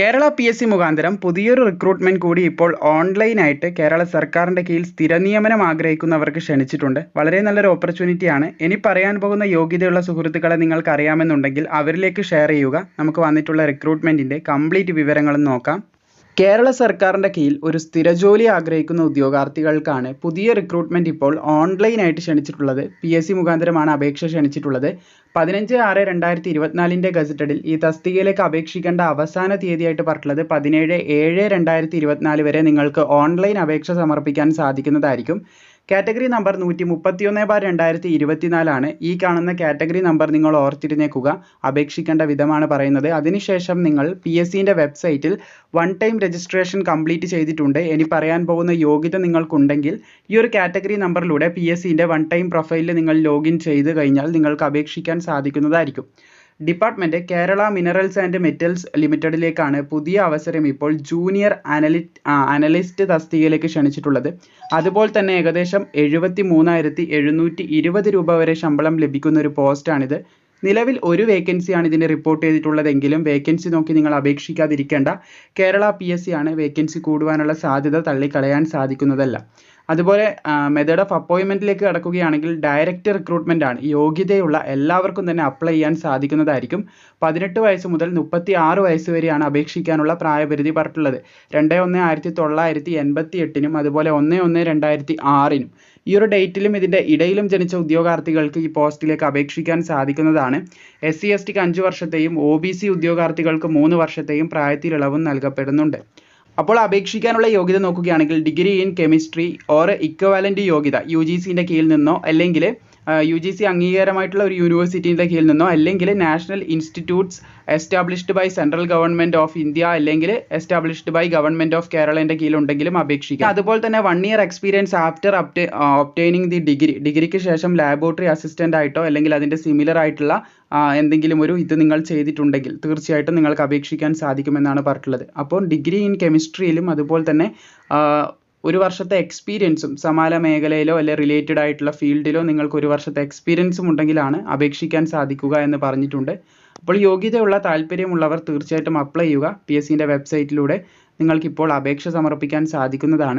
Kerala P S C മുഖാന്തരം പുതിയൊരു recruitment കൂടി ഇപ്പോൾ ഓൺലൈനായിട്ട് കേരള സർക്കാരിന്റെ കീഴിൽ സ്ഥിര നിയമനം ആഗ്രഹിക്കുന്നവർക്ക് ക്ഷണിച്ചിട്ടുണ്ട്. വളരെ നല്ലൊരു ഓപ്പർച്യൂണിറ്റിയാണ് ഇനി പറയാൻ പോകുന്ന യോഗ്യതയുള്ള സുഹൃത്തുക്കളെ നിങ്ങൾക്ക് അറിയാമെന്നുണ്ടെങ്കിൽ അവരിലേക്ക് ഷെയർ ചെയ്യുക. നമുക്ക് വന്നിട്ടുള്ള റിക്രൂട്ട്മെന്റിന്റെ കംപ്ലീറ്റ് വിവരങ്ങളും നോക്കാം. കേരള സർക്കാരിന്റെ കീഴിൽ ഒരു സ്ഥിരജോലി ആഗ്രഹിക്കുന്ന ഉദ്യോഗാർത്ഥികൾക്കാണ് പുതിയ റിക്രൂട്ട്മെന്റ് ഇപ്പോൾ ഓൺലൈനായിട്ട് ക്ഷണിച്ചിട്ടുള്ളത്. പി എസ് സി മുഖാന്തരമാണ് അപേക്ഷ ക്ഷണിച്ചിട്ടുള്ളത്. പതിനഞ്ച് ആറ് രണ്ടായിരത്തി ഇരുപത്തിനാലിന്റെ ഗസറ്റഡിൽ ഈ തസ്തികയിലേക്ക് അപേക്ഷിക്കേണ്ട അവസാന തീയതിയായിട്ട് പറഞ്ഞിട്ടുള്ളത് പതിനേഴ് ഏഴ് രണ്ടായിരത്തി ഇരുപത്തിനാല് വരെ നിങ്ങൾക്ക് ഓൺലൈൻ അപേക്ഷ സമർപ്പിക്കാൻ സാധിക്കുന്നതായിരിക്കും. കാറ്റഗറി നമ്പർ നൂറ്റി മുപ്പത്തിയൊന്ന് ബാർ രണ്ടായിരത്തി ഇരുപത്തിനാലാണ് ഈ കാണുന്ന കാറ്റഗറി നമ്പർ നിങ്ങൾ ഓർത്തിരുന്നേക്കുക. അപേക്ഷിക്കേണ്ട വിധമാണ് പറയുന്നത്. അതിനുശേഷം നിങ്ങൾ പി എസ് സിന്റെ വെബ്സൈറ്റിൽ വൺ ടൈം രജിസ്ട്രേഷൻ കംപ്ലീറ്റ് ചെയ്തിട്ടുണ്ട്. ഇനി പറയാൻ പോകുന്ന യോഗ്യത നിങ്ങൾക്കുണ്ടെങ്കിൽ ഈ ഒരു കാറ്റഗറി നമ്പറിലൂടെ പി എസ് സിന്റെ വൺ ടൈം പ്രൊഫൈലിൽ നിങ്ങൾ ലോഗിൻ ചെയ്ത് കഴിഞ്ഞാൽ നിങ്ങൾക്ക് അപേക്ഷിക്കാൻ സാധിക്കുന്നതായിരിക്കും. Department Kerala minerals and metals ലിമിറ്റഡിലേക്കാണ് പുതിയ അവസരം ഇപ്പോൾ ജൂനിയർ അനലി അനലിസ്റ്റ് തസ്തികയിലേക്ക് ക്ഷണിച്ചിട്ടുള്ളത്. അതുപോലെ തന്നെ ഏകദേശം എഴുപത്തി മൂന്നായിരത്തി എഴുന്നൂറ്റി ഇരുപത് രൂപ വരെ ശമ്പളം ലഭിക്കുന്ന ഒരു പോസ്റ്റാണിത്. നിലവിൽ ഒരു വേക്കൻസിയാണ് ഇതിന് റിപ്പോർട്ട് ചെയ്തിട്ടുള്ളതെങ്കിലും വേക്കൻസി നോക്കി നിങ്ങൾ അപേക്ഷിക്കാതിരിക്കേണ്ട. കേരള പി എസ് സി ആണ് വേക്കൻസി കൂടുവാനുള്ള സാധ്യത തള്ളിക്കളയാൻ സാധിക്കുന്നതല്ല. അതുപോലെ മെത്തേഡ് ഓഫ് അപ്പോയിൻമെന്റിലേക്ക് കടക്കുകയാണെങ്കിൽ ഡയറക്റ്റ് റിക്രൂട്ട്മെന്റ് ആണ്. യോഗ്യതയുള്ള എല്ലാവർക്കും തന്നെ അപ്ലൈ ചെയ്യാൻ സാധിക്കുന്നതായിരിക്കും. പതിനെട്ട് വയസ്സ് മുതൽ മുപ്പത്തി ആറ് വയസ്സ് വരെയാണ് അപേക്ഷിക്കാനുള്ള പ്രായപരിധി പറഞ്ഞിട്ടുള്ളത്. രണ്ട് ഒന്ന് ആയിരത്തി തൊള്ളായിരത്തി എൺപത്തി എട്ടിനും അതുപോലെ ഒന്ന് ഒന്ന് രണ്ടായിരത്തി ആറിനും. ഈ ഒരു ഡേറ്റിലും ഇതിന്റെ ഇടയിലും ജനിച്ച ഉദ്യോഗാർത്ഥികൾക്ക് ഈ പോസ്റ്റിലേക്ക് അപേക്ഷിക്കാൻ സാധിക്കുന്നതാണ്. എസ് സി എസ് ടിക്ക് അഞ്ച് വർഷത്തെയും ഒ ബി സി ഉദ്യോഗാർത്ഥികൾക്ക് മൂന്ന് വർഷത്തെയും പ്രായത്തിലിളവും നൽകപ്പെടുന്നുണ്ട്. അപ്പോൾ അപേക്ഷിക്കാനുള്ള യോഗ്യത നോക്കുകയാണെങ്കിൽ degree in chemistry or equivalent യോഗ്യത യു ജി സിന്റെ കീഴിൽ നിന്നോ അല്ലെങ്കിൽ യു ജി സി അംഗീകാരമായിട്ടുള്ള ഒരു യൂണിവേഴ്സിറ്റിയുടെ കീഴിൽ നിന്നോ അല്ലെങ്കിൽ national institutes established by central government of India അല്ലെങ്കിൽ എസ്റ്റാബ്ലിഷ്ഡ് ബൈ ഗവൺമെന്റ് ഓഫ് കേരളന്റെ കീഴിലുണ്ടെങ്കിലും അപേക്ഷിക്കാം. അതുപോലെ തന്നെ one year experience after അപ്റ്റേ obtaining the degree ഡിഗ്രിക്ക് ശേഷം ലാബോറട്ടറി അസിസ്റ്റന്റ് ആയിട്ടോ അല്ലെങ്കിൽ അതിന്റെ സിമിലർ ആയിട്ടുള്ള എന്തെങ്കിലും ഒരു ഇത് നിങ്ങൾ ചെയ്തിട്ടുണ്ടെങ്കിൽ തീർച്ചയായിട്ടും നിങ്ങൾക്ക് അപേക്ഷിക്കാൻ സാധിക്കുമെന്നാണ് പറഞ്ഞിട്ടുള്ളത്. അപ്പോൾ ഡിഗ്രി ഇൻ കെമിസ്ട്രിയിലും അതുപോലെ തന്നെ ഒരു വർഷത്തെ എക്സ്പീരിയൻസും സമാന മേഖലയിലോ അല്ലെ റിലേറ്റഡ് ആയിട്ടുള്ള ഫീൽഡിലോ നിങ്ങൾക്ക് ഒരു വർഷത്തെ എക്സ്പീരിയൻസും ഉണ്ടെങ്കിലാണ് അപേക്ഷിക്കാൻ സാധിക്കുക എന്ന് പറഞ്ഞിട്ടുണ്ട്. അപ്പോൾ യോഗ്യതയുള്ള താല്പര്യമുള്ളവർ തീർച്ചയായിട്ടും അപ്ലൈ ചെയ്യുക. പി എസ് സിന്റെ വെബ്സൈറ്റിലൂടെ നിങ്ങൾക്കിപ്പോൾ അപേക്ഷ സമർപ്പിക്കാൻ സാധിക്കുന്നതാണ്.